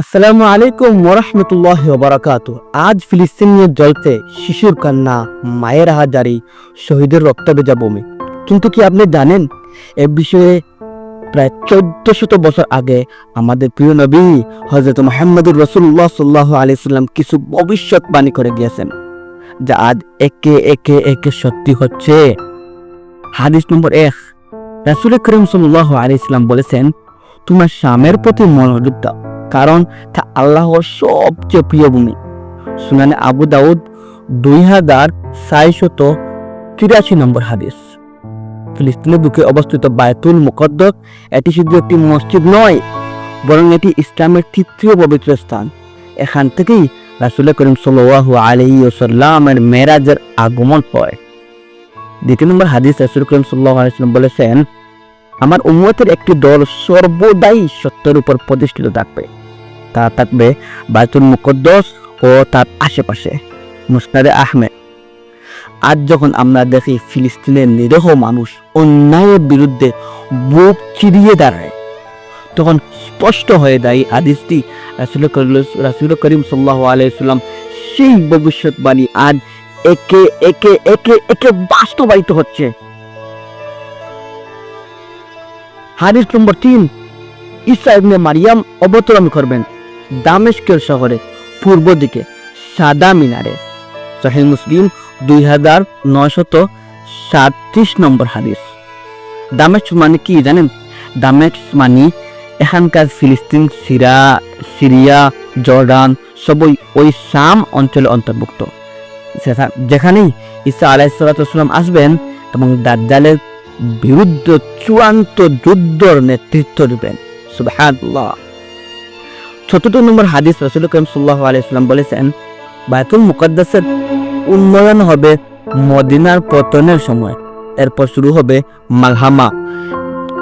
আসসালামু আলাইকুম ওরহমতুল্লাহ বারাকাতু আজ ফিলিস্তিনের জলতে শিশুর কান্না, মায়ের হাজারি, শহীদের রক্ত ভেজা বমি। কিন্তু কি আপনি জানেন, এ বিষয়ে প্রায় চোদ্দ শত বছর আগে আমাদের প্রিয় নবী হজরত মোহাম্মদুর রসুল্লাহ সাল্লাহ আলি সাল্লাম কিছু ভবিষ্যৎবাণী করে গিয়েছেন, যা আজ একে একে একে সত্যি হচ্ছে। হাদিস নম্বর এক রাসুল করিম সাল্লাহ আলি ইসলাম বলেছেন, তোমার স্বামীর প্রতি মনোযোগ দাও। কারণ তা আল্লাহর সবচেয়ে প্রিয় ভূমি। সুনানে আবু দাউদ দুই হাজার চারশত তিরাশি নম্বর হাদিস। ফিলিস্তিনের বুকে অবস্থিত বায়তুল মুকদ্দস, এটি শুধু একটি মসজিদ নয়, বরং এটি ইসলামের তৃতীয় পবিত্র স্থান। এখান থেকেই রাসুল করিম সাল্লাহ আলহি ওসাল্লামের মেরাজের আগমন হয়। দ্বিতীয় নম্বর হাদিস রাসুল করিম সাল্লাহ আলাইসাল্লাম বলেছেন, আমার উম্মতের একটি দল সর্বদাই সত্যের উপর প্রতিষ্ঠিত থাকবে। তা থাকবে বায়তুল মুকদ্দস ও তার আশেপাশে। মুসনাদে আহমেদ। আজ যখন আমরা দেখি ফিলিস্তিনের নিরীহ মানুষ অন্যায়ের বিরুদ্ধে বুক চিরিয়ে দাঁড়ায়, তখন স্পষ্ট হয়ে যায় এই হাদিসটি রাসুল রাসুল করিম সাল্লাহ আলাইসাল্লাম সেই ভবিষ্যৎবাণী আজ একে একে একে একে বাস্তবায়িত হচ্ছে। হাদিস নম্বর তিন, ঈসা ইবনে মারিয়াম অবতরণ করবেন। দামেস্কের শহরে, পূর্ব দিকে, সাদা মিনারে। সহিহ মুসলিম দুই হাজার নয়শত সাতত্রিশ নম্বর হাদিস। দামেস্ক মানে কি জানেন? দামেস্ক মানে এখানকার ফিলিস্তিন, সিরা, সিরিয়া, জর্ডান সবই ওই শাম অঞ্চলে অন্তর্ভুক্ত। যেখা- যেখানেই ঈসা আলাইসালাম আসবেন এবং দাজ্জালের বিরুদ্ধে চূড়ান্ত যুদ্ধর নেতৃত্ব দেবেন। সুবহানাল্লাহ। চতুর্থ নম্বর হাদিস রাসূল করিম সাল্লাল্লাহু আলাইহি সাল্লাম বলেছেন বায়তুল মুকদ্দাসের উন্নয়ন হবে মদিনার পতনের সময়, এরপর শুরু হবে মালহামা,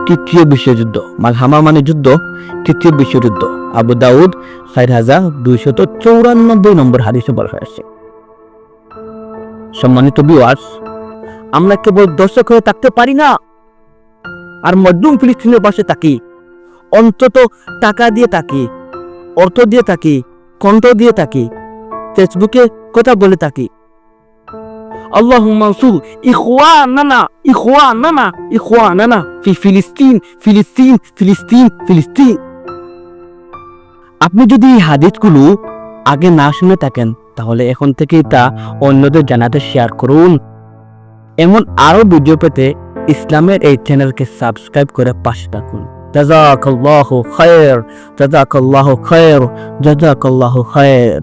তৃতীয় বিশ্বযুদ্ধ। মালহামা মানে যুদ্ধ, তৃতীয় বিশ্বযুদ্ধ। আবু দাউদ ষাট হাজার দুইশত চৌরানব্বই নম্বর হাদিসে বলা হয়েছে। সম্মানিত বিওয়ার্স আমরা কেবল দর্শক হয়ে থাকতে পারি না, আর মজলুম ফিলিস্তিনের পাশে তাকি অন্তত টাকা দিয়ে থাকি। অর্থ দিয়ে থাকি, কণ্ঠ দিয়ে থাকি ফেসবুকে কথা বলে থাকি। আল্লাহ মানসুর ইখওয়ানানা ইখওয়ানানা ইখওয়ানানা, ফি ফিলিস্তিন ফিলিস্তিন ফিলিস্তিন ফিলিস্তিন। আপনি যদি এই হাদিসগুলো আগে না শুনে থাকেন, তাহলে এখন থেকেই তা অন্যদের জানাতে শেয়ার করুন। এমন আরও ভিডিও পেতে ইসলামের এই চ্যানেলকে সাবস্ক্রাইব করে পাশে থাকুন। جزاك الله خير. جزاك الله خير. جزاك الله خير.